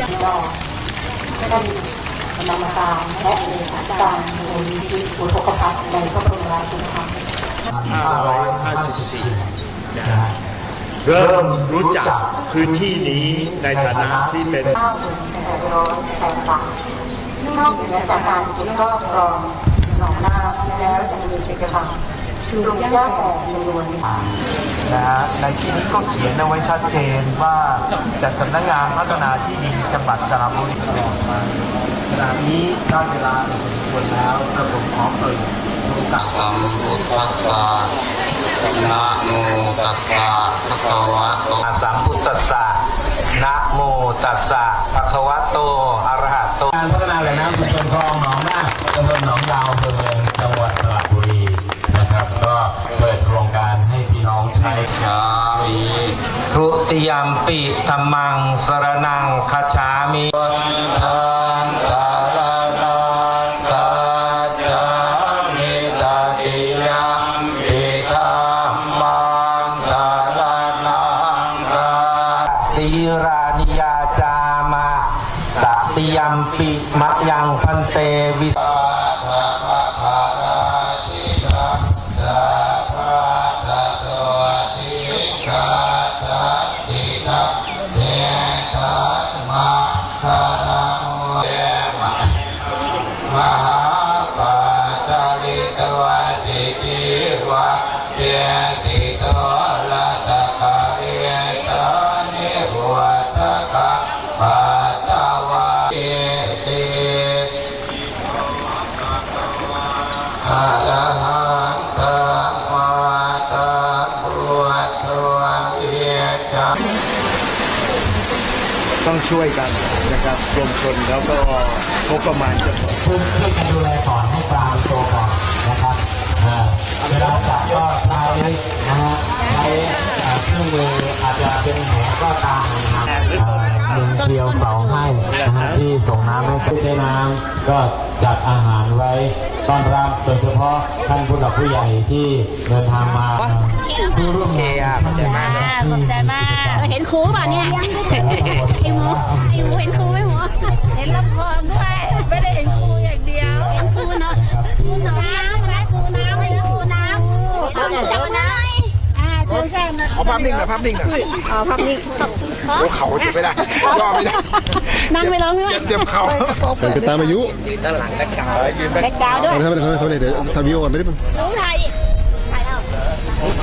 ยังรอได้นำมาตามและเลขาธิการมูลนิธิอุทกภัพในพระบรมราชูปถัมภ์554นะเริ่มรู้จักพื้นที่นี้ในฐานะที่เป็นนอกเหนือจากการที่ก็รองสองหน้าแล้วจะมีกิจกรรม ลูกหญ้าแฝกจำนวนนะฮะในที่นี้ก็เขียนเอาไว้ชัดเจนว่าจากสำนักงานพัฒนาที่ดินจังหวัดสระบุรีออกมาขณะนี้ได้เวลาสมควรแล้วกระผมขอเปิดโอกาสสัมพุทธัสสะนะโมตัสสะภะคะวะโตสัมพุทธัสสะนะโมตัสสะภะคะวะโตอะระหะโตการพัฒนาแหล่งน้ำชุมชนคลองหนองนา ทุติยมปิธรรมังสรนังคัจามิทานตาลานังกัจามิตติยัมปิธรรมังตาลานังกัจตีรานิยาจามะตติยมปิมะยังพันเตวิส ต้องช่วยกันนะครับกรมชนแล้วก็งบประมาณจะช่วยช่วยกันดูแลก่อนให้ปลามันโตก่อนนะครับเวลาจับก็ใช้นะฮะใช้เครื่องมืออาจจะ เดียวเสาให้นะฮะที่ส่งน้ำให้ผู้ใช้น้ำก็จัดอาหารไว้ต้อนรับโดยเฉพาะท่านผู้หลักผู้ใหญ่ที่เดินทางมาผู้ร่วมงานขอบใจมากขอบใจมาก เห็นครูป่ะเนี่ยไอ้หมูไอ้หมูเห็นครูไหมหมูเห็นลำพอด้วย ภาพนิ่งหน่อยภาพนิ่งหน่อยเอาภาพนี้ขอบคุณครับโอ้เขาเจ็บไม่ได้ย่อไม่ได้นั่งไปร้องด้วยเจ็บเจ็บเข่าไปตามอายุแบ็คกราวด์ด้วยทำไมทำไมทำไมเดี๋ยวทำวิดีโอก่อนไม่ได้ปะหนูถ่ายดิถ่ายแล้ว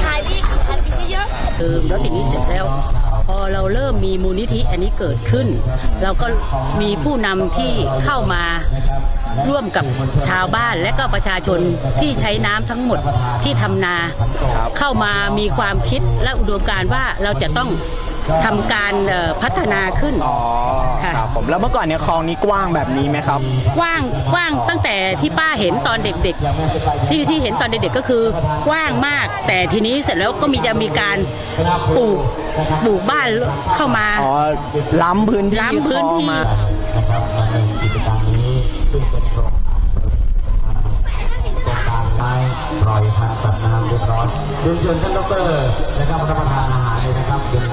ถ่ายพี่ถ่ายพี่เยอะเดิมแล้วทีนี้เสร็จแล้ว พอเราเริ่มมีมูลนิธิอันนี้เกิดขึ้น เราก็มีผู้นำที่เข้ามาร่วมกับชาวบ้านและก็ประชาชนที่ใช้น้ำทั้งหมดที่ทำนา เข้ามามีความคิดและอุดมการณ์ว่าเราจะต้อง ทำการเอ่อพัฒนาขึ้น อ๋อค่ะ ครับผมแล้วเมื่อก่อนเนี่ยคลองนี้กว้างแบบนี้ไหมครับกว้างกว้างตั้งแต่ที่ป้าเห็นตอนเด็กๆ ที่ที่เห็นตอนเด็กๆก็คือกว้างมาก แต่ทีนี้เสร็จแล้วก็มีจะมีการปลูกปลูกบ้านเข้ามา อ๋อล้ำพื้นที่ล้ำพื้นที่ คลองมานะครับมาในกิจกรรมนี้ซึ่งเป็นโครงโครงการไม้ปล่อยพันธุ์สัตว์น้ำเรียบร้อยเรียนเชิญท่านดอกเตอรนะครับรับประทานอาหารเลยนะครับเรียน